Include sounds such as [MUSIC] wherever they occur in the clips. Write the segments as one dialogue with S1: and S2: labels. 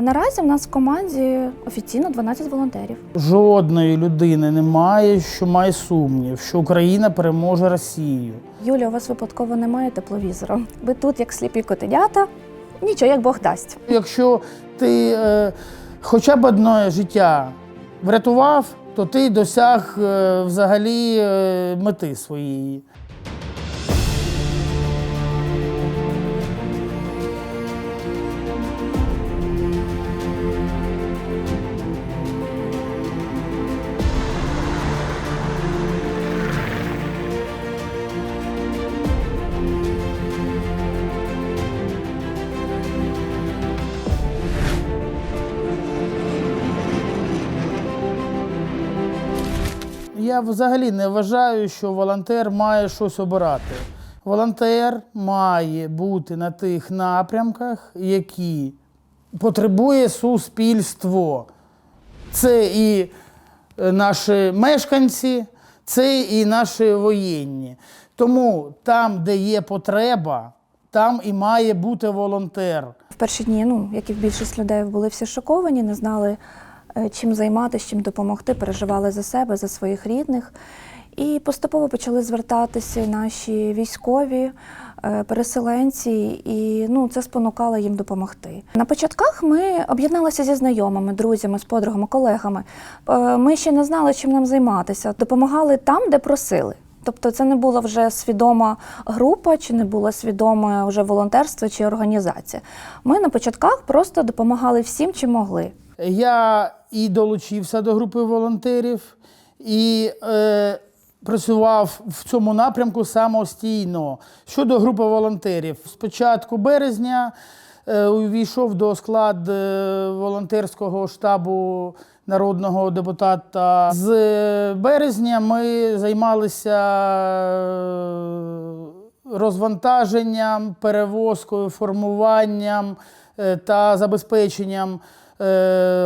S1: Наразі в нас в команді офіційно 12 волонтерів.
S2: Жодної людини немає, що має сумнів, що Україна переможе Росію.
S1: Юля, у вас випадково немає тепловізора. Ви тут, як сліпі котенята. Нічого, як Бог дасть.
S2: Якщо ти е, хоча б одне життя врятував, то ти досяг е, взагалі е, мети своєї. Я взагалі не вважаю, що волонтер має щось обирати. Волонтер має бути на тих напрямках, які потребує суспільство. Це і е, наші мешканці, це і наші воєнні. Тому там, де є потреба, там і має бути волонтер.
S1: В перші дні, ну як і в більшість людей, були всі шоковані, не знали, чим займатися, чим допомогти, переживали за себе, за своїх рідних. І поступово почали звертатися наші військові, е, переселенці, і ну, це спонукало їм допомогти. На початках ми об'єдналися зі знайомими, друзями, з подругами, колегами. Е, Ми ще не знали, чим нам займатися. Допомагали там, де просили. Тобто це не була вже свідома група, чи не було свідоме вже волонтерство чи організація. Ми на початках просто допомагали всім, чим могли.
S2: Я і долучився до групи волонтерів, і е, працював в цьому напрямку самостійно. Щодо групи волонтерів, з початку березня е, увійшов до складу е, волонтерського штабу народного депутата. З березня ми займалися е, розвантаженням, перевозкою, формуванням е, та забезпеченням е,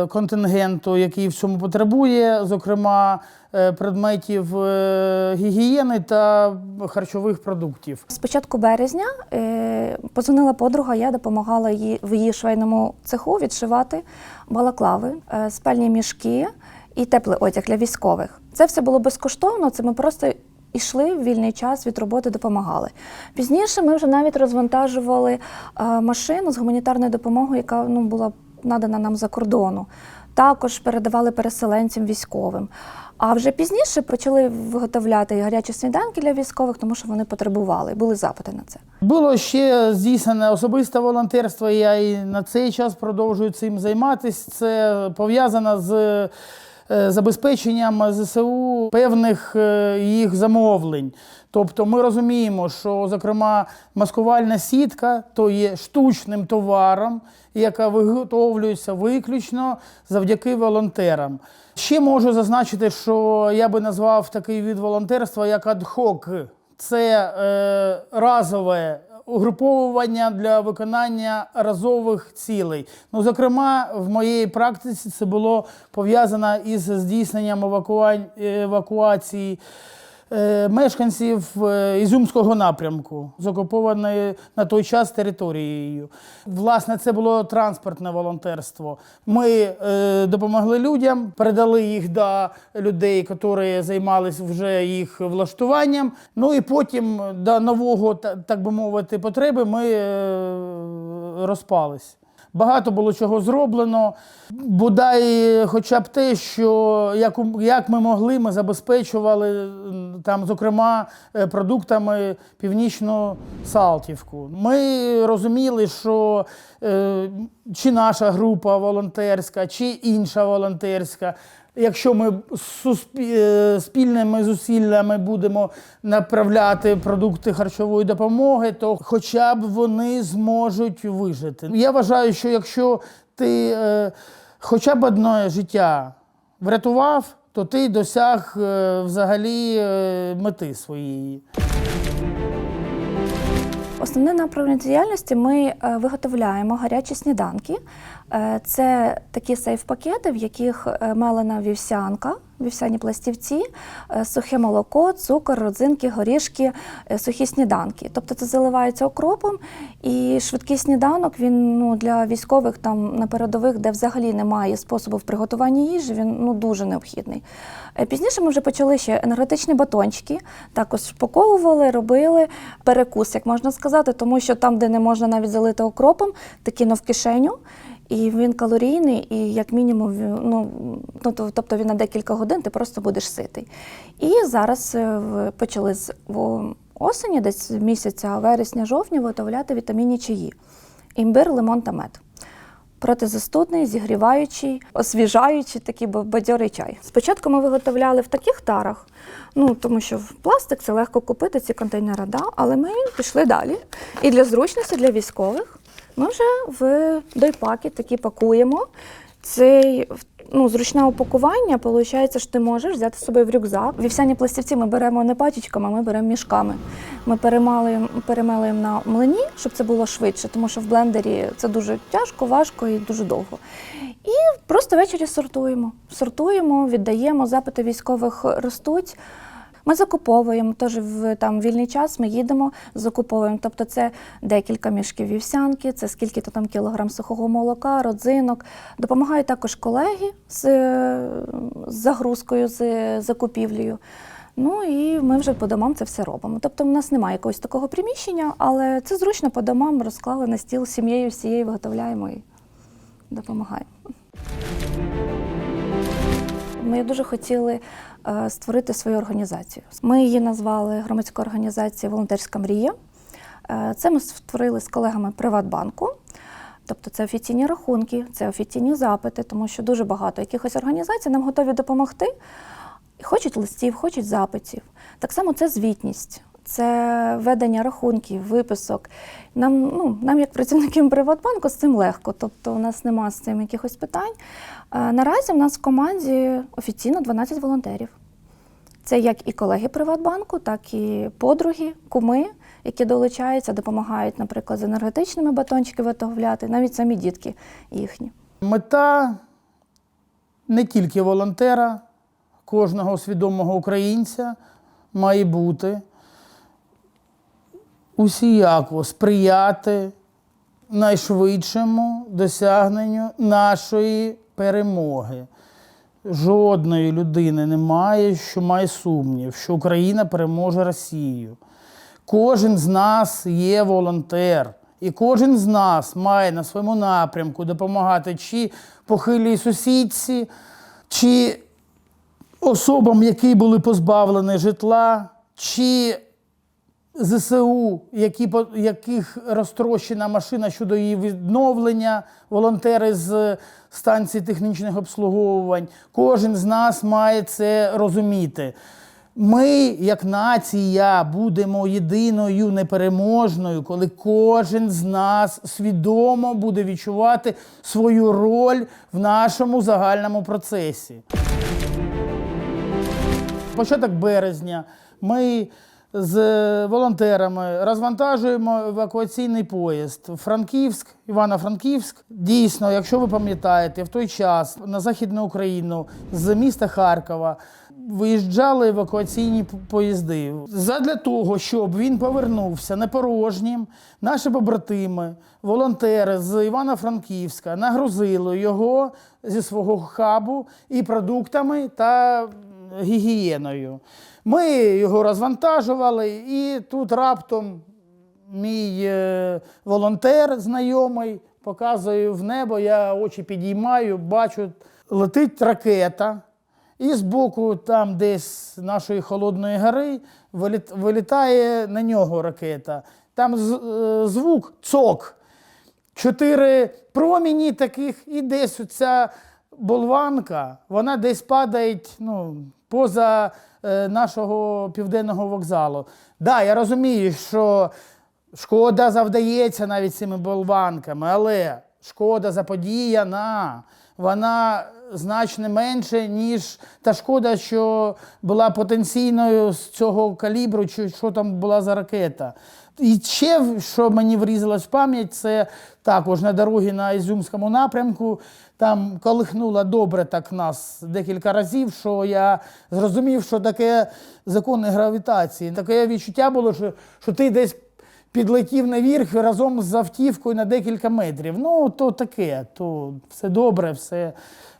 S2: контингенту, який в цьому потребує, зокрема е, предметів е, гігієни та харчових продуктів.
S1: З початку березня е, позвонила подруга, я допомагала їй в її швейному цеху відшивати балаклави, е, спальні мішки і теплий одяг для військових. Це все було безкоштовно. Це ми просто йшли в вільний час від роботи, допомагали. Пізніше ми вже навіть розвантажували е, машину з гуманітарною допомогою, яка ну, була надана нам за кордону. Також передавали переселенцям військовим. А вже пізніше почали виготовляти гарячі сніданки для військових, тому що вони потребували, були запити на це.
S2: Було ще здійснене особисте волонтерство. Я і на цей час продовжую цим займатися. Це пов'язано з забезпеченням ЗСУ певних е, їх замовлень. Тобто ми розуміємо, що, зокрема, маскувальна сітка то є штучним товаром, яка виготовлюється виключно завдяки волонтерам. Ще можу зазначити, що я би назвав такий від волонтерства як адхок. Це е, разове угруповування для виконання разових цілей. Ну, зокрема, в моїй практиці це було пов'язано із здійсненням евакуа... евакуації мешканців е, Ізюмського напрямку з окупованої на той час територією. Власне, це було транспортне волонтерство. Ми е, допомогли людям, передали їх до людей, які займалися вже їх влаштуванням. Ну і потім до нового, так би мовити, потреби ми е, розпались. Багато було чого зроблено. Бодай хоча б те, що як, як ми могли, ми забезпечували там, зокрема, е, продуктами північну Салтівку. Ми розуміли, що е, чи наша група волонтерська, чи інша волонтерська. Якщо ми е, спільними зусиллями будемо направляти продукти харчової допомоги, то хоча б вони зможуть вижити. Я вважаю, що якщо ти е, хоча б одне життя врятував, то ти досяг е, взагалі мети своєї.
S1: Основне направлення діяльності ми е, виготовляємо гарячі сніданки. Е, Це такі сейф-пакети, в яких е, мелена вівсянка, вівсяні пластівці, е, сухе молоко, цукор, родзинки, горішки, е, сухі сніданки. Тобто це заливається окропом, і швидкий сніданок він ну, для військових там на передових, де взагалі немає способу в приготуванні їжі, він ну, дуже необхідний. Е, Пізніше ми вже почали ще енергетичні батончики, також впаковували, робили перекус, як можна сказати, тому що там, де не можна навіть залити окропом, кинув в кишеню. І він калорійний, і як мінімум, ну, ну тобто він на декілька годин ти просто будеш ситий. І зараз е, почали з осені, десь місяця вересня-жовтня, виготовляти вітамінні чаї. Імбир, лимон та мед. Протизастудний, зігріваючий, освіжаючий, такий бадьорий чай. Спочатку ми виготовляли в таких тарах, ну тому що в пластик це легко купити, ці контейнери, да, але ми пішли далі. І для зручності, для військових, ми вже в дойпаки такі пакуємо. Цей ну, зручне упакування, виходить, що ти можеш взяти з в рюкзак. Вівсяні пластівці ми беремо не пачечками, ми беремо мішками. Ми перемалуємо, перемелуємо на млині, щоб це було швидше, тому що в блендері це дуже тяжко, важко і дуже довго. І просто ввечері сортуємо. Сортуємо, віддаємо, запити військових ростуть. Ми закуповуємо теж в там вільний час. Ми їдемо, закуповуємо. Тобто, це декілька мішків вівсянки, це скільки то там кілограм сухого молока, родзинок. Допомагають також колеги з, з загрузкою, з закупівлею. Ну і ми вже по домам це все робимо. Тобто, в нас немає якогось такого приміщення, але це зручно по домам розклали на стіл сім'єю всією виготовляємо і допомагаємо. Ми дуже хотіли створити свою організацію. Ми її назвали громадська організація Волонтерська мрія. Е, Це ми створили з колегами Приватбанку. Тобто це офіційні рахунки, це офіційні запити, тому що дуже багато якихось організацій нам готові допомогти. Хочуть листів, хочуть запитів. Так само це звітність, це ведення рахунків, виписок. Нам, ну, нам як працівникам Приватбанку, з цим легко, тобто у нас нема з цим якихось питань. Наразі в нас в команді офіційно 12 волонтерів. Це як і колеги Приватбанку, так і подруги, куми, які долучаються, допомагають, наприклад, з енергетичними батончики виготовляти, навіть самі дітки їхні.
S2: Мета не тільки волонтера, кожного свідомого українця має бути усіяко сприяти найшвидшому досягненню нашої перемоги. Жодної людини немає, що має сумнів, що Україна переможе Росію. Кожен з нас є волонтер, і кожен з нас має на своєму напрямку допомагати чи похилій сусідці, чи особам, які були позбавлені житла, чи ЗСУ, які, яких розтрощена машина щодо її відновлення, волонтери з станції технічних обслуговувань. Кожен з нас має це розуміти. Ми, як нація, будемо єдиною непереможною, коли кожен з нас свідомо буде відчувати свою роль в нашому загальному процесі. Початок березня ми з волонтерами розвантажуємо евакуаційний поїзд Франківськ, Івано-Франківськ. Дійсно, якщо ви пам'ятаєте, в той час на Західну Україну з міста Харкова виїжджали евакуаційні поїзди. Задля того, щоб він повернувся непорожнім, наші побратими, волонтери з Івано-Франківська нагрузили його зі свого хабу і продуктами та гігієною. Ми його розвантажували, і тут раптом мій е, волонтер знайомий показує в небо, я очі підіймаю, бачу, летить ракета. І збоку, там десь нашої Холодної гори, вилітає на нього ракета. Там е, звук цок. Чотири проміні таких, і десь ця болванка, вона десь падає ну, поза е, нашого південного вокзалу. Да, я розумію, що шкода завдається навіть цими болванками, але шкода заподіяна, вона значно менше, ніж та шкода, що була потенційною з цього калібру, чи що там була за ракета. І ще, що мені врізалось в пам'ять, це також на дорогі на Ізюмському напрямку. Там колихнуло добре так нас декілька разів, що я зрозумів, що таке закони гравітації. Таке відчуття було, що, що ти десь підлетів наверх разом з автівкою на декілька метрів. Ну, то таке, то все добре, все.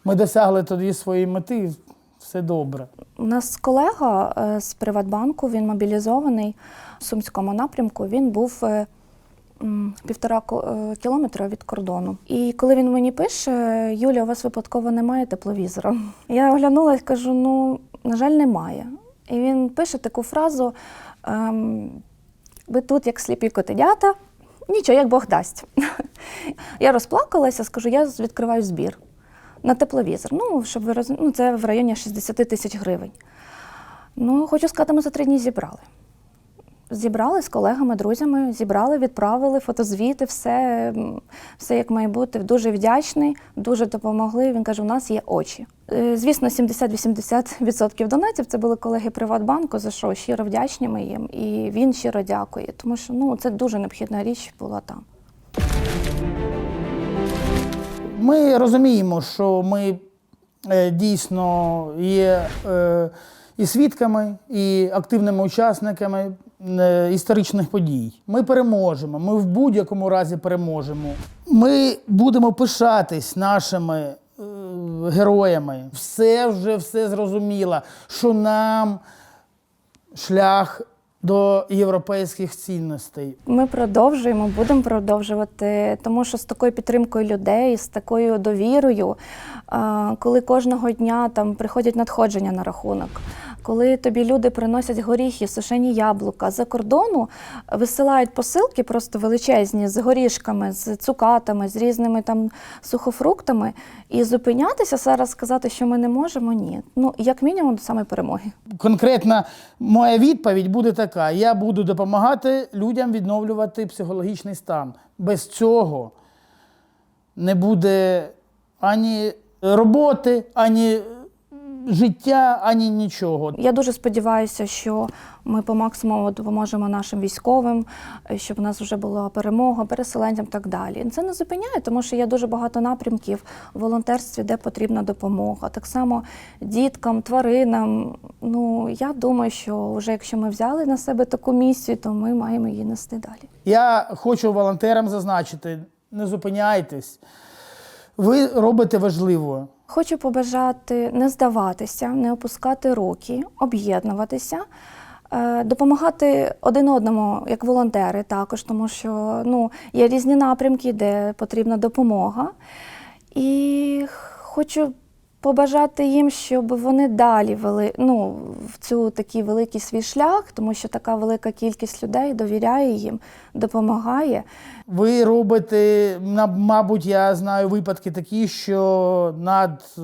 S2: Ми досягли тоді своєї мети, все добре.
S1: У нас колега е, з Приватбанку, він мобілізований в Сумському напрямку. Він був е, півтора е, кілометра від кордону. І коли він мені пише: Юля, у вас випадково немає тепловізора. [LAUGHS] Я оглянулась, кажу: ну, на жаль, немає. І він пише таку фразу: ем, ви тут, як сліпі котенята, нічого, як Бог дасть. [LAUGHS] Я розплакалася, скажу, я відкриваю збір на тепловізор. Ну, щоб ви роз... ну, це в районі 60 тисяч гривень. Ну, хочу сказати, ми за три дні зібрали. Зібрали з колегами, друзями, зібрали, відправили фотозвіти, все, все як має бути. Дуже вдячний, дуже допомогли. Він каже: у нас є очі. Е, Звісно, 70-80% донатів це були колеги Приватбанку, за що щиро вдячні ми їм. І він щиро дякує, тому що ну, це дуже необхідна річ була там.
S2: Ми розуміємо, що ми е, дійсно є е, і свідками, і активними учасниками історичних подій. Ми переможемо, ми в будь-якому разі переможемо. Ми будемо пишатись нашими е, героями. Все вже все зрозуміло, що нам шлях до європейських цінностей.
S1: Ми продовжуємо, будемо продовжувати, тому що з такою підтримкою людей, з такою довірою, коли кожного дня там приходять надходження на рахунок, коли тобі люди приносять горіхи, сушені яблука за кордону, висилають посилки просто величезні з горішками, з цукатами, з різними там сухофруктами, і зупинятися зараз сказати, що ми не можемо, ні. Ну як мінімум до самої перемоги.
S2: Конкретна моя відповідь буде така: я буду допомагати людям відновлювати психологічний стан. Без цього не буде ані роботи, ані життя, ані нічого.
S1: Я дуже сподіваюся, що ми по максимуму допоможемо нашим військовим, е, щоб у нас вже була перемога, переселенцям і так далі. Це не зупиняє, тому що є дуже багато напрямків в волонтерстві, де потрібна допомога. Так само діткам, тваринам. Ну я думаю, що вже якщо ми взяли на себе таку місію, то ми маємо її нести далі.
S2: Я хочу волонтерам зазначити: не зупиняйтесь. Ви робите важливо.
S1: Хочу побажати не здаватися, не опускати руки, об'єднуватися, е, допомагати один одному як волонтери також, тому що ну, є різні напрямки, де потрібна допомога. І хочу побажати їм, щоб вони далі вели ну, в цю такий великий свій шлях, тому що така велика кількість людей довіряє їм, допомагає.
S2: Ви робите, мабуть, я знаю випадки такі, що над е,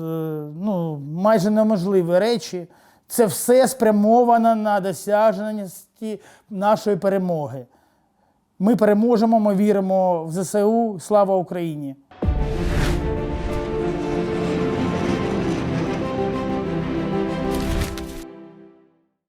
S2: ну, майже неможливі речі. Це все спрямовано на досягнення нашої перемоги. Ми переможемо, ми віримо в ЗСУ. Слава Україні!